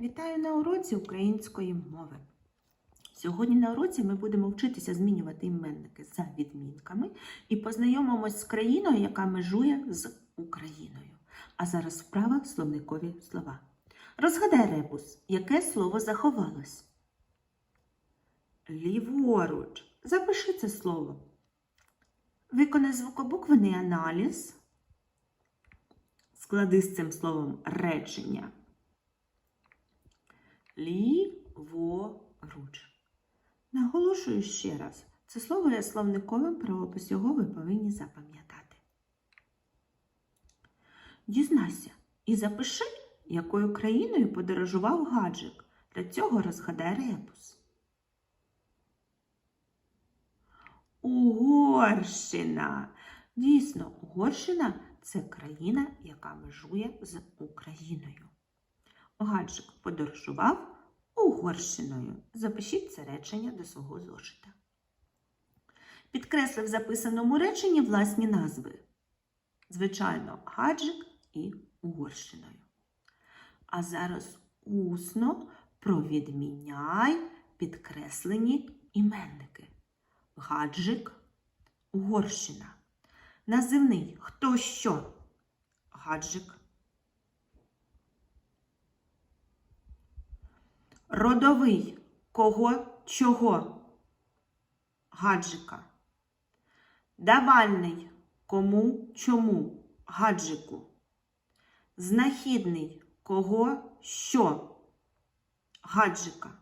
Вітаю на уроці української мови. Сьогодні на уроці ми будемо вчитися змінювати іменники за відмінками і познайомимось з країною, яка межує з Україною. А зараз вправа словникові слова. Розгадай ребус, яке слово заховалось? Ліворуч. Запиши це слово. Виконай звукобуквений аналіз. Склади з цим словом речення. Ліворуч. Наголошую ще раз. Це слово є словниковим правопис його ви повинні запам'ятати. Дізнайся і запиши, якою країною подорожував гаджик. Для цього розгадай ребус. Угорщина. Дійсно, Угорщина це країна, яка межує з Україною. Гаджик подорожував Угорщиною. Запишіть це речення до свого зошита. Підкреслив в записаному реченні власні назви. Звичайно, гаджик і Угорщиною. А зараз усно провідміняй підкреслені іменники. Гаджик, Угорщина. Називний хто що? Гаджик. Родовий кого чого? Гаджика. Давальний кому чому? Гаджику. Знахідний кого що? Гаджика.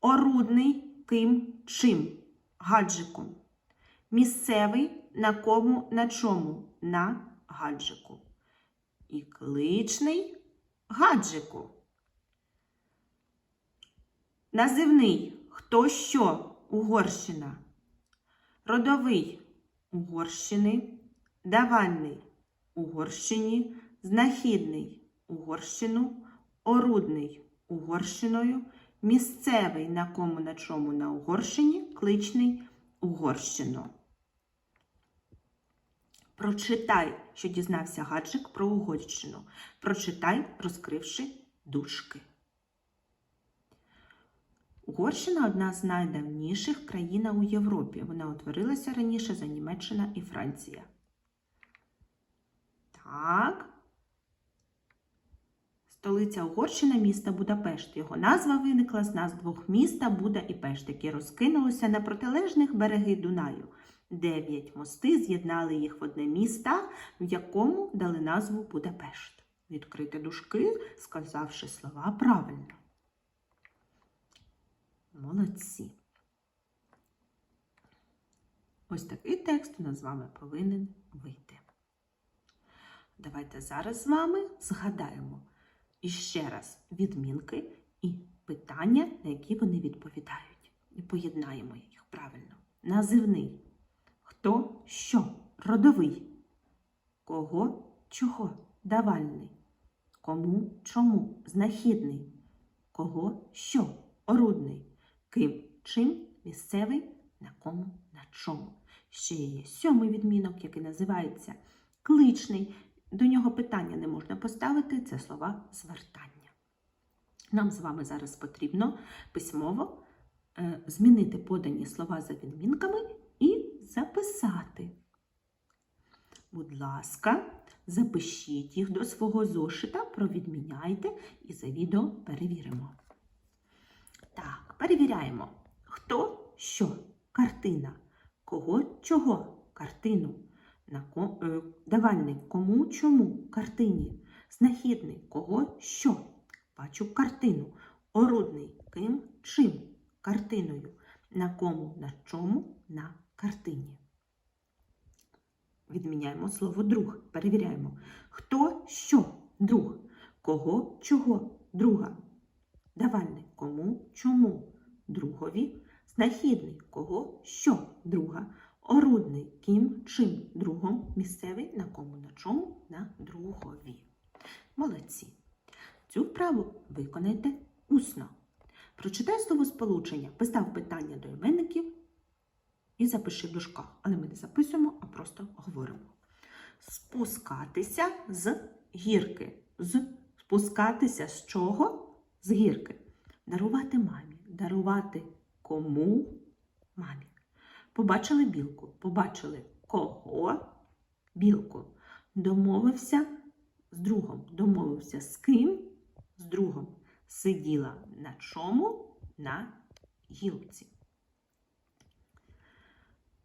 Орудний ким чим? Гаджиком. Місцевий на кому на чому? На гаджику. І кличний гаджику. Називний хто що Угорщина. Родовий Угорщини. Давальний Угорщині. Знахідний Угорщину. Орудний Угорщиною. Місцевий на кому на чому на Угорщині. Кличний Угорщину. Прочитай, що дізнався гаджик про Угорщину. Прочитай, розкривши дужки. Угорщина одна з найдавніших країн у Європі. Вона утворилася раніше за Німеччина і Франція. Так. Столиця Угорщини міста Будапешт. Його назва виникла з назв двох міста Буда і Пешт, які розкинулися на протилежних береги Дунаю. Дев'ять мости з'єднали їх в одне місто, в якому дали назву Будапешт. Відкрити дужки, сказавши слова правильно. Молодці. Ось такий текст у нас з вами повинен вийти. Давайте зараз з вами згадаємо іще раз відмінки і питання, на які вони відповідають. І поєднаємо їх правильно. Називний. Хто що? Родовий. Кого чого? Давальний. Кому чому? Знахідний. Кого що? Орудний. Ким чим місцевий на кому на чому. Ще є сьомий відмінок, який називається кличний. До нього питання не можна поставити, це слова звертання. Нам з вами зараз потрібно письмово е, змінити подані слова за відмінками і записати. Будь ласка, запишіть їх до свого зошита, провідміняйте і за відео перевіримо. Перевіряємо. Хто що? Картина. Кого чого? Картину. Е, Давальник кому чому? Картині. Знахідний кого що? Бачу картину. Орудний ким чим? Картиною. На кому на чому? На картині. Відміняємо слово друг. Перевіряємо. Хто що? Друг. Кого чого? Друга. Давальник кому чому? Другові. Знахідний кого що? Друга. Орудний ким чим другом. Місцевий на кому на чому? На другові. Молодці. Цю вправу виконайте усно. Прочитай словосполучення, постав питання до іменників і запиши в дужках. Але ми не записуємо, а просто говоримо. Спускатися з гірки. З спускатися з чого? з гірки. Дарувати мамі. Дарувати кому? Мамі. Побачили білку. Побачили кого? Білку. Домовився з другом. Домовився з ким? З другом. Сиділа на чому? На гілці.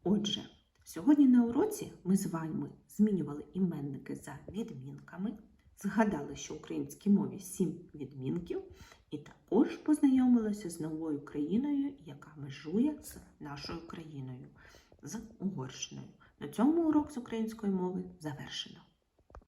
Отже, сьогодні на уроці ми з вами змінювали іменники за відмінками, згадали, що в українській мові сім відмінків, і також познайомилися з новою країною, яка межує з нашою країною, з Угорщиною. На цьому урок з української мови завершено.